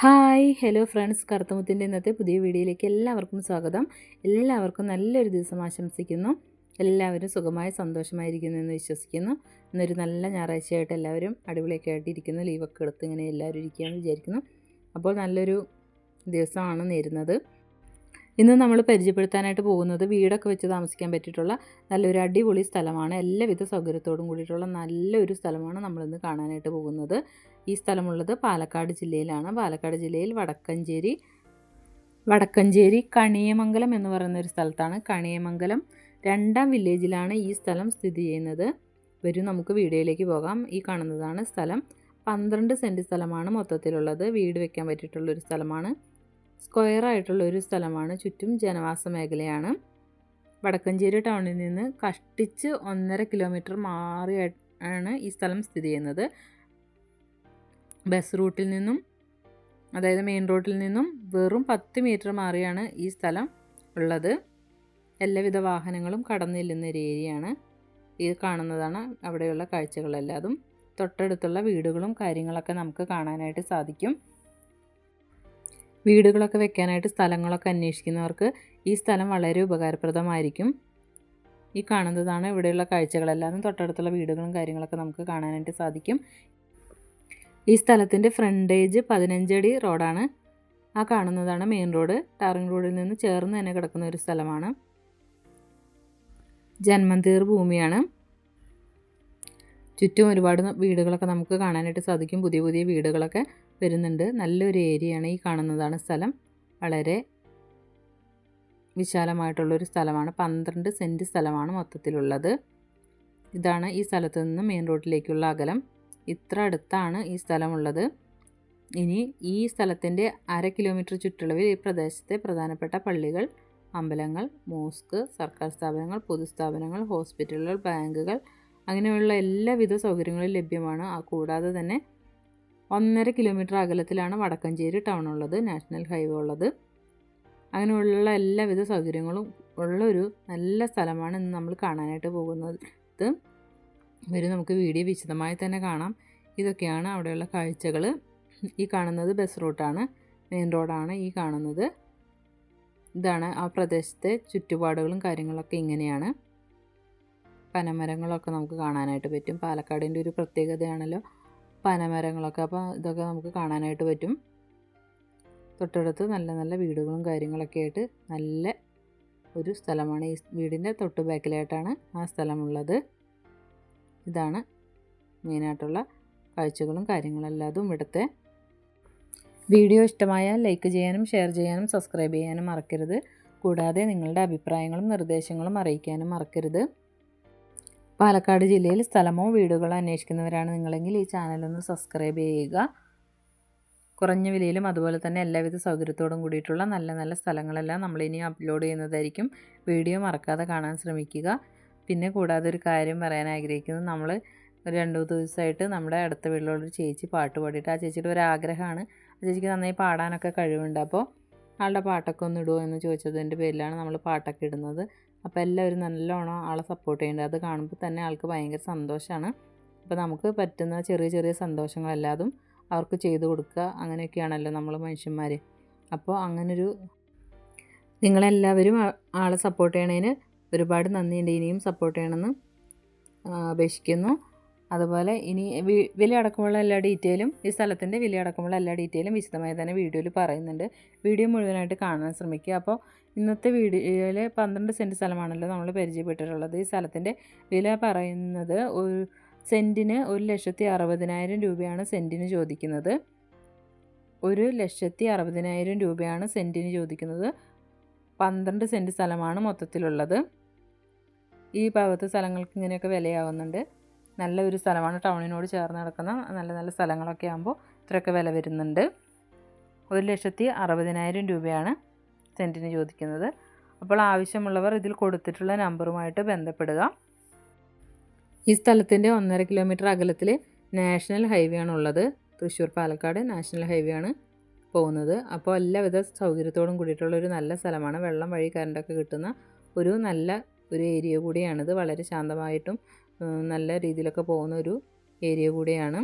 Hi hello friends. കറുത്തമുത്തിന്റെ ഇന്നത്തെ പുതിയ വീഡിയോയിലേക്ക് എല്ലാവർക്കും സ്വാഗതം. എല്ലാവർക്കും നല്ലൊരു ദിവസം ആശംസിക്കുന്നു. എല്ലാവരും സുഖമായി സന്തോഷമായിരിക്കുന്നു എന്ന് വിശ്വസിക്കുന്നു. ഇന്നൊരു നല്ല ഞായറാഴ്ചയായിട്ട് എല്ലാവരും അടിപൊളിയൊക്കെ ആയിട്ടിരിക്കുന്നു ലീവൊക്കെ എടുത്ത് ഇങ്ങനെ എല്ലാവരും ഇരിക്കുകയെന്ന് വിചാരിക്കുന്നു. അപ്പോൾ നല്ലൊരു ദിവസമാണ് നേരുന്നത്. ഇന്ന് നമ്മൾ പരിചയപ്പെടുത്താനായിട്ട് പോകുന്നത് വീടൊക്കെ വെച്ച് താമസിക്കാൻ പറ്റിയിട്ടുള്ള നല്ലൊരു അടിപൊളി സ്ഥലമാണ്. എല്ലാവിധ സൗകര്യത്തോടും കൂടിയിട്ടുള്ള നല്ലൊരു സ്ഥലമാണ് നമ്മളിന്ന് കാണാനായിട്ട് പോകുന്നത്. ഈ സ്ഥലമുള്ളത് പാലക്കാട് ജില്ലയിലാണ്. പാലക്കാട് ജില്ലയിൽ വടക്കഞ്ചേരി വടക്കഞ്ചേരി കണിയമംഗലം എന്ന് പറയുന്ന ഒരു സ്ഥലത്താണ്. കണിയമംഗലം രണ്ടാം വില്ലേജിലാണ് ഈ സ്ഥലം സ്ഥിതി ചെയ്യുന്നത്. വരും നമുക്ക് വീഡിയോയിലേക്ക് പോകാം. ഈ കാണുന്നതാണ് സ്ഥലം. പന്ത്രണ്ട് സെന്റ് സ്ഥലമാണ് മൊത്തത്തിലുള്ളത്. വീട് വെക്കാൻ പറ്റിയിട്ടുള്ളൊരു സ്ഥലമാണ്. സ്ക്വയർ ആയിട്ടുള്ള ഒരു സ്ഥലമാണ്. ചുറ്റും ജനവാസ മേഖലയാണ്. വടക്കഞ്ചേരി ടൗണിൽ നിന്ന് കഷ്ടിച്ച് ഒന്നര കിലോമീറ്റർ മാറി ആണ് ഈ സ്ഥലം സ്ഥിതി ചെയ്യുന്നത്. ബസ് റൂട്ടിൽ നിന്നും അതായത് മെയിൻ റോഡിൽ നിന്നും വെറും പത്ത് മീറ്റർ മാറിയാണ് ഈ സ്ഥലം ഉള്ളത്. എല്ലാവിധ വാഹനങ്ങളും കടന്നു ചെല്ലുന്ന ഒരു ഏരിയയാണ് ഇത് കാണുന്നതാണ് അവിടെയുള്ള കാഴ്ചകളെല്ലാതും തൊട്ടടുത്തുള്ള വീടുകളും കാര്യങ്ങളൊക്കെ നമുക്ക് കാണാനായിട്ട് സാധിക്കും. വീടുകളൊക്കെ വെക്കാനായിട്ട് സ്ഥലങ്ങളൊക്കെ അന്വേഷിക്കുന്നവർക്ക് ഈ സ്ഥലം വളരെ ഉപകാരപ്രദമായിരിക്കും. ഈ കാണുന്നതാണ് ഇവിടെയുള്ള കാഴ്ചകളെല്ലാം തൊട്ടടുത്തുള്ള വീടുകളും കാര്യങ്ങളൊക്കെ നമുക്ക് കാണാനായിട്ട് സാധിക്കും. ഈ സ്ഥലത്തിന്റെ ഫ്രണ്ടേജ് പതിനഞ്ചടി റോഡാണ്. ആ കാണുന്നതാണ് മെയിൻ റോഡ് ടാറിംഗ് റോഡിൽ നിന്ന് ചേർന്ന് തന്നെ കിടക്കുന്ന ഒരു സ്ഥലമാണ്. ജന്മന്തീർ ഭൂമിയാണ്. ചുറ്റും ഒരുപാട് വീടുകളൊക്കെ നമുക്ക് കാണാനായിട്ട് സാധിക്കും. പുതിയ പുതിയ വീടുകളൊക്കെ വരുന്നുണ്ട്. നല്ലൊരു ഏരിയയാണ് ഈ കാണുന്നതാണ് സ്ഥലം. വളരെ വിശാലമായിട്ടുള്ളൊരു സ്ഥലമാണ്. പന്ത്രണ്ട് സെന്റ് സ്ഥലമാണ് മൊത്തത്തിലുള്ളത്. ഇതാണ് ഈ സ്ഥലത്ത് നിന്ന് മെയിൻ റോഡിലേക്കുള്ള അകലം. ഇത്ര അടുത്താണ് ഈ സ്ഥലമുള്ളത്. ഇനി ഈ സ്ഥലത്തിന്റെ അര കിലോമീറ്റർ ചുറ്റളവിൽ ഈ പ്രദേശത്തെ പ്രധാനപ്പെട്ട പള്ളികൾ അമ്പലങ്ങൾ മോസ്ക് സർക്കാർ സ്ഥാപനങ്ങൾ പൊതുസ്ഥാപനങ്ങൾ ഹോസ്പിറ്റലുകൾ ബാങ്കുകൾ അങ്ങനെയുള്ള എല്ലാവിധ സൗകര്യങ്ങളും ലഭ്യമാണ്. ആ കൂടാതെ തന്നെ ഒന്നര കിലോമീറ്റർ അകലത്തിലാണ് വടക്കഞ്ചേരി ടൗൺ ഉള്ളത് നാഷണൽ ഹൈവേ ഉള്ളത്. അങ്ങനെയുള്ള എല്ലാവിധ സൗകര്യങ്ങളും ഉള്ളൊരു നല്ല സ്ഥലമാണ് ഇന്ന് നമ്മൾ കാണാനായിട്ട് പോകുന്നത്. വരും നമുക്ക് വീഡിയോ വിശദമായി തന്നെ കാണാം. ഇതൊക്കെയാണ് അവിടെയുള്ള കാഴ്ചകൾ ഈ കാണുന്നത് ബസ് റൂട്ടാണ്. മെയിൻ റോഡാണ് ഈ കാണുന്നത്. ഇതാണ് ആ പ്രദേശത്തെ ചുറ്റുപാടുകളും കാര്യങ്ങളൊക്കെ ഇങ്ങനെയാണ്. പനമരങ്ങളൊക്കെ നമുക്ക് കാണാനായിട്ട് പറ്റും. പാലക്കാടിന്റെ ഒരു പ്രത്യേകതയാണല്ലോ പനമരങ്ങളൊക്കെ. അപ്പോൾ ഇതൊക്കെ നമുക്ക് കാണാനായിട്ട് പറ്റും. തൊട്ടടുത്ത് നല്ല നല്ല വീടുകളും കാര്യങ്ങളൊക്കെ ആയിട്ട് നല്ല ഒരു സ്ഥലമാണ്. ഈ വീടിന്റെ തൊട്ട് ബാക്കിലായിട്ടാണ് ആ സ്ഥലമുള്ളത്. ഇതാണ് മെയിനായിട്ടുള്ള കാഴ്ചകളും കാര്യങ്ങളെല്ലാതും ഇവിടുത്തെ. വീഡിയോ ഇഷ്ടമായ ലൈക്ക് ചെയ്യാനും ഷെയർ ചെയ്യാനും സബ്സ്ക്രൈബ് ചെയ്യാനും മറക്കരുത്. കൂടാതെ നിങ്ങളുടെ അഭിപ്രായങ്ങളും നിർദ്ദേശങ്ങളും അറിയിക്കാനും മറക്കരുത്. പാലക്കാട് ജില്ലയിൽ സ്ഥലമോ വീടുകളോ അന്വേഷിക്കുന്നവരാണ് നിങ്ങളെങ്കിൽ ഈ ചാനലൊന്ന് സബ്സ്ക്രൈബ് ചെയ്യുക. കുറഞ്ഞ വിലയിലും അതുപോലെ തന്നെ എല്ലാവിധ സൗകര്യത്തോടും കൂടിയിട്ടുള്ള നല്ല നല്ല സ്ഥലങ്ങളെല്ലാം നമ്മളിനി അപ്ലോഡ് ചെയ്യുന്നതായിരിക്കും. വീഡിയോ മറക്കാതെ കാണാൻ ശ്രമിക്കുക. പിന്നെ കൂടാതെ ഒരു കാര്യം പറയാൻ ആഗ്രഹിക്കുന്നത് നമ്മൾ ഒരു രണ്ട് മൂന്ന് ദിവസമായിട്ട് നമ്മുടെ അടുത്ത വീട്ടിലുള്ളൊരു ചേച്ചി പാട്ട് പാടിയിട്ട് ആ ചേച്ചിയുടെ ഒരു ആഗ്രഹമാണ്. ആ ചേച്ചിക്ക് നന്നായി പാടാനൊക്കെ കഴിവുണ്ട്. അപ്പോൾ ആളുടെ പാട്ടൊക്കെ ഒന്ന് ഇടുമോ എന്ന് ചോദിച്ചതിന്റെ പേരിലാണ് നമ്മൾ പാട്ടൊക്കെ ഇടുന്നത്. അപ്പോൾ എല്ലാവരും നല്ലോണം ആളെ സപ്പോർട്ട് ചെയ്യുന്നുണ്ട്. അത് കാണുമ്പോൾ തന്നെ ആൾക്ക് ഭയങ്കര സന്തോഷമാണ് അപ്പോൾ നമുക്ക് പറ്റുന്ന ചെറിയ ചെറിയ സന്തോഷങ്ങളെല്ലാതും അവർക്ക് ചെയ്തു കൊടുക്കുക. അങ്ങനെയൊക്കെയാണല്ലോ നമ്മൾ മനുഷ്യന്മാർ അപ്പോൾ അങ്ങനൊരു നിങ്ങളെല്ലാവരും ആളെ സപ്പോർട്ട് ചെയ്യണതിന് ഒരുപാട് നന്ദിയുണ്ട് ഇനിയും സപ്പോർട്ട് ചെയ്യണമെന്ന് അപേക്ഷിക്കുന്നു. അതുപോലെ ഇനി വില അടക്കമുള്ള എല്ലാ ഡീറ്റെയിലും ഈ സ്ഥലത്തിന്റെ വില അടക്കമുള്ള എല്ലാ ഡീറ്റെയിലും വിശദമായി തന്നെ വീഡിയോയിൽ പറയുന്നുണ്ട്. വീഡിയോ മുഴുവനായിട്ട് കാണാൻ ശ്രമിക്കുക. അപ്പോൾ ഇന്നത്തെ വീഡിയോയിൽ പന്ത്രണ്ട് സെന്റ് സ്ഥലമാണല്ലോ നമ്മൾ പരിചയപ്പെട്ടിട്ടുള്ളത്. ഈ സ്ഥലത്തിന്റെ വില പറയുന്നത് ഒരു സെന്റിന് ഒരു ലക്ഷത്തി അറുപതിനായിരം രൂപയാണ് സെന്റിന് ചോദിക്കുന്നത്. ഒരു ലക്ഷത്തി അറുപതിനായിരം രൂപയാണ് സെന്റിന് ചോദിക്കുന്നത്. പന്ത്രണ്ട് സെന്റ് സ്ഥലമാണ് മൊത്തത്തിലുള്ളത്. ഈ ഭാഗത്ത് സ്ഥലങ്ങൾക്ക് ഇങ്ങനെയൊക്കെ വിലയാവുന്നുണ്ട്. നല്ല ഒരു സ്ഥലമാണ് ടൗണിനോട് ചേർന്ന് കിടക്കുന്ന നല്ല നല്ല സ്ഥലങ്ങളൊക്കെ ആകുമ്പോൾ ഇത്രയൊക്കെ വില വരുന്നുണ്ട്. ഒരു ലക്ഷത്തി അറുപതിനായിരം രൂപയാണ് സെന്റിന് ചോദിക്കുന്നത്. അപ്പോൾ ആവശ്യമുള്ളവർ ഇതിൽ കൊടുത്തിട്ടുള്ള നമ്പറുമായിട്ട് ബന്ധപ്പെടുക. ഈ സ്ഥലത്തിന്റെ ഒന്നര കിലോമീറ്റർ അകലത്തിൽ നാഷണൽ ഹൈവേ ആണ് ഉള്ളത്. തൃശ്ശൂർ പാലക്കാട് നാഷണൽ ഹൈവേ ആണ് പോകുന്നത്. അപ്പോൾ എല്ലാവിധ സൗകര്യത്തോടും കൂടിയിട്ടുള്ള ഒരു നല്ല സ്ഥലമാണ്. വെള്ളം വഴി കറണ്ടൊക്കെ കിട്ടുന്ന ഒരു നല്ല ഒരു ഏരിയ കൂടിയാണിത് വളരെ ശാന്തമായിട്ടും നല്ല രീതിയിലൊക്കെ പോകുന്ന ഒരു ഏരിയ കൂടിയാണ്.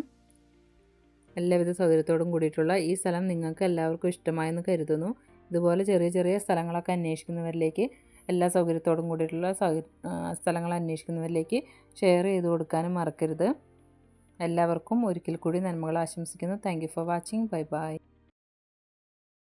എല്ലാവിധ സൗകര്യത്തോടും കൂടിയിട്ടുള്ള ഈ സ്ഥലം നിങ്ങൾക്ക് എല്ലാവർക്കും ഇഷ്ടമായെന്ന് കരുതുന്നു. ഇതുപോലെ ചെറിയ ചെറിയ സ്ഥലങ്ങളൊക്കെ അന്വേഷിക്കുന്നവരിലേക്ക് എല്ലാ സൗകര്യത്തോടും കൂടിയിട്ടുള്ള സ്ഥലങ്ങൾ അന്വേഷിക്കുന്നവരിലേക്ക് ഷെയർ ചെയ്ത് കൊടുക്കാനും മറക്കരുത്. എല്ലാവർക്കും ഒരിക്കൽ കൂടി നന്മകൾ ആശംസിക്കുന്നു. Thank for watching bye bye